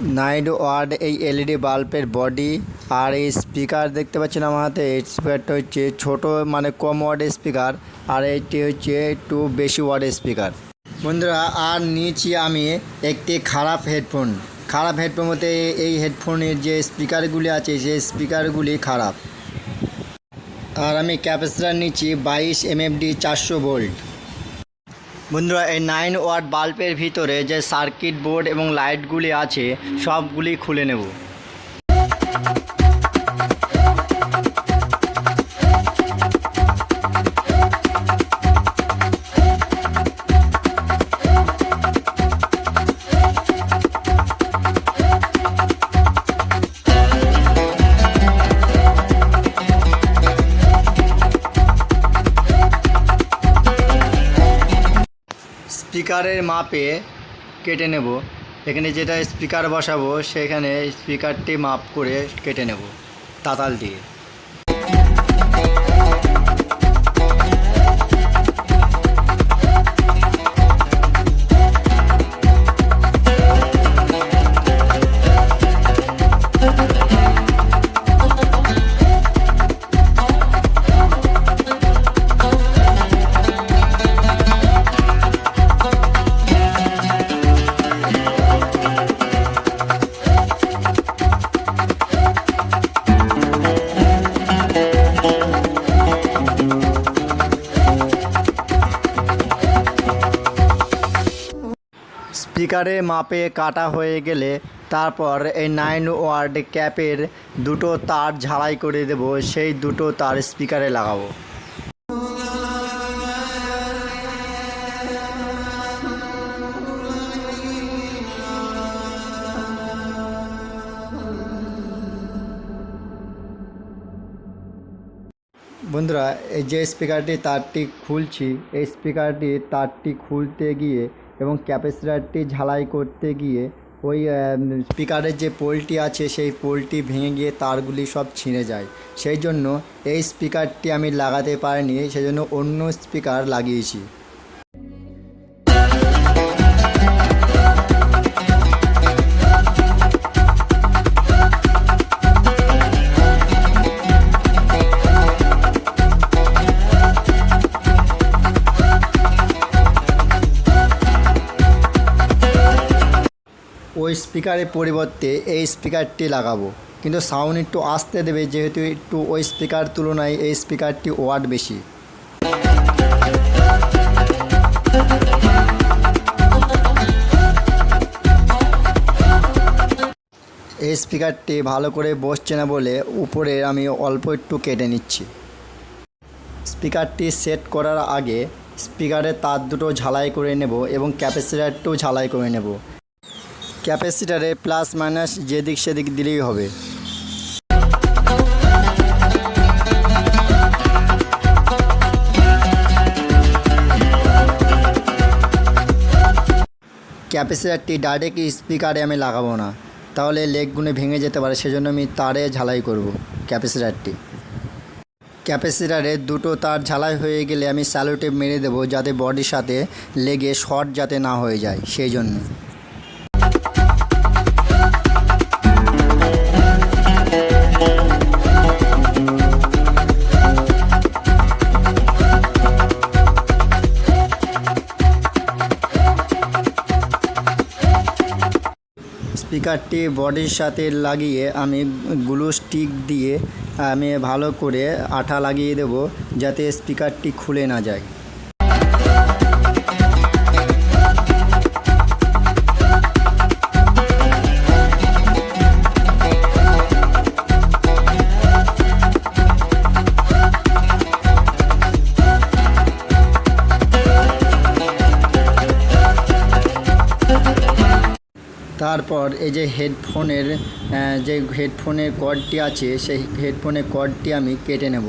Nine watt এই LED বাল্বের body আর এই স্পিকার দেখতে পাচ্ছেন আমার হাতে। এই স্পিকারটা হচ্ছে ছোট মানে কম ওয়ার্ডের স্পিকার আর এইটি হচ্ছে একটু বেশি ওয়ার্ডের স্পিকার। বন্ধুরা, আর নিয়েছি আমি একটি খারাপ হেডফোন। খারাপ হেডফোন বলতে এই হেডফোনের যে স্পিকারগুলি আছে সেই স্পিকারগুলি খারাপ। আর আমি ক্যাপাসিটার নিচ্ছি বাইশ এমএফডি চারশো ভোল্ট। বন্ধুরা এই নাইন ওয়াট বাল্বের ভিতরে যে সার্কিট বোর্ড এবং লাইটগুলি আছে, সবগুলি খুলে নেব। স্পিকারের মাপে কেটে নেব। এখানে যেটা স্পিকার বসাবো, সেখানে স্পিকারটি মাপ করে কেটে নেব, তাতাল দিয়ে। স্পিকারের মাপে কাটা হয়ে গেলে তারপর এই নাইন ওয়ার্ড ক্যাপের দুটো তার ঝালাই করে দেব, সেই দুটো তার স্পিকারে লাগাবো। বন্ধুরা, এই যে স্পিকারটি তারটি খুলছি, এই স্পিকারটি তারটি খুলতে গিয়ে এবং ক্যাপাসিটারটি ঝালাই করতে গিয়ে ওই স্পিকারের যে পোলটি আছে, সেই পোলটি ভেঙে গিয়ে তারগুলি সব ছিঁড়ে যায়। সেই জন্য এই স্পিকারটি আমি লাগাতে পারিনি, সেই জন্য অন্য স্পিকার লাগিয়েছি। ওই স্পিকারের পরিবর্তে এই স্পিকারটি লাগাবো। কিন্তু সাউন্ড একটু আসতে দেবে, যেহেতু একটু ওই স্পিকার তুলনায় এই স্পিকারটি ওয়াট বেশি। এই স্পিকারটি ভালো করে বসছে না বলে উপরে আমি অল্প একটু কেটে নিচ্ছি। স্পিকারটি সেট করার আগে স্পিকারের তার দুটো ঝালাই করে নেব এবং ক্যাপাসিটারটিও ঝালাই করে নেব। ক্যাপাসিটারে প্লাস মাইনাস যেদিক সেদিক দিলেই হবে। ক্যাপাসিটারটি ডাইরেক্ট স্পিকারে আমি লাগাবো না। তাহলে লেগগুলো ভেঙে যেতে পারে, সেজন্য আমি তারে ঝালাই করব ক্যাপাসিটারটি। ক্যাপাসিটারে দুটো তার ঝালাই হয়ে গেলে আমি স্যালোটেপ মেরে দেবো, যাতে বডির সাথে লেগে শর্ট যাতে না হয়ে যায়, সেই জন্য। স্পিকারটি বডির সাথে লাগিয়ে আমি গ্লু স্টিক দিয়ে আমি ভালো করে আঠা লাগিয়ে দেব যাতে স্পিকারটি খুলে না যায়। তারপর এই যে হেডফোনের যে হেডফোনের কর্ডটি আছে, সেই হেডফোনের কর্ডটি আমি কেটে নেব।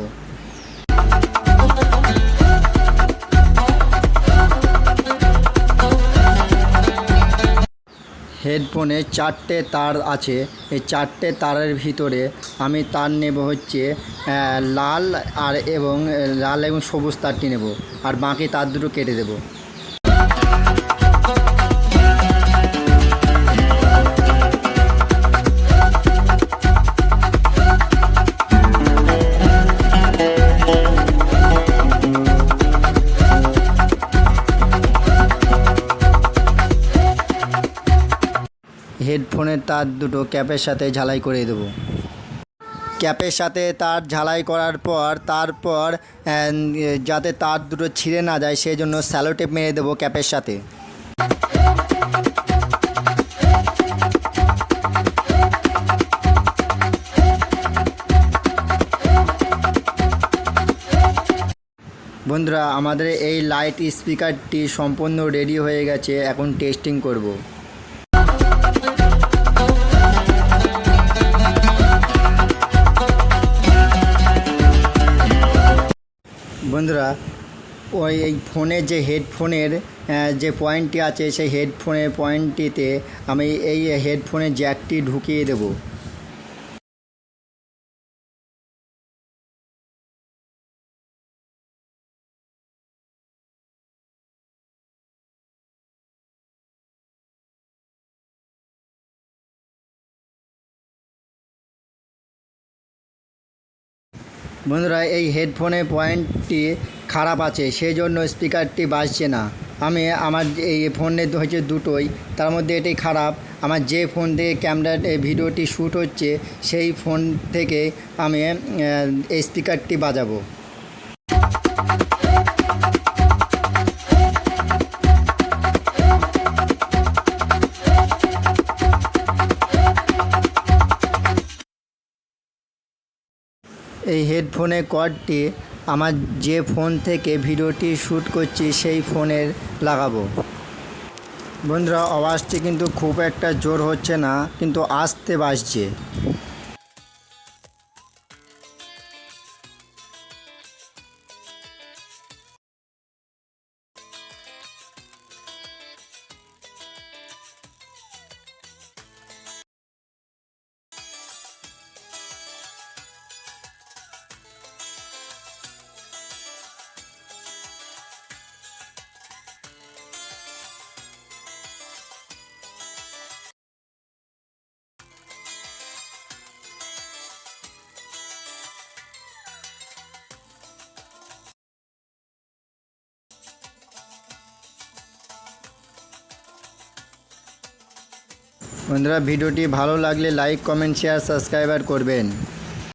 হেডফোনে চারটে তার আছে। এই চারটে তারের ভিতরে আমি তার নেব হচ্ছে লাল আর এবং লাল এবং সবুজ তারটি নেব। আর বাকি তার দুটো কেটে দেবো। হেডফোনের তার দুটো ক্যাপের সাথে ঝালাই করে দেবো। ক্যাপের সাথে তার ঝালাই করার পর, তারপর যাতে তার দুটো ছিঁড়ে না যায় সেই জন্য স্যালোটেপ মেরে দেবো ক্যাপের সাথে। বন্ধুরা, আমাদের এই লাইট স্পিকারটি সম্পূর্ণ রেডি হয়ে গেছে। এখন টেস্টিং করব। বন্ধুরা, ওই এই ফোনের যে হেডফোনের যে পয়েন্টটি আছে, সেই হেডফোনের পয়েন্টটিতে আমি এই হেডফোনের জ্যাকটি ঢুকিয়ে দেবো। বন্ধুরা, এই হেডফোনের পয়েন্টটি খারাপ আছে সেই জন্য স্পিকারটি বাজছে না। আমি আমার এই ফোনের হচ্ছে দুটোই, তার মধ্যে এটি খারাপ। আমার যে ফোন থেকে ক্যামেরা ভিডিওটি শ্যুট হচ্ছে, সেই ফোন থেকে আমি এই স্পিকারটি বাজাবো। এই হেডফোনের কর্ডটি আমার যে ফোন থেকে ভিডিওটি শ্যুট করছি, সেই ফোনের লাগাবো। বন্ধুরা, আওয়াজটি কিন্তু খুব একটা জোর হচ্ছে না, কিন্তু আসতে বাজছে। বন্ধুরা ভিডিওটি ভালো লাগলে লাইক কমেন্ট শেয়ার সাবস্ক্রাইবার করবেন।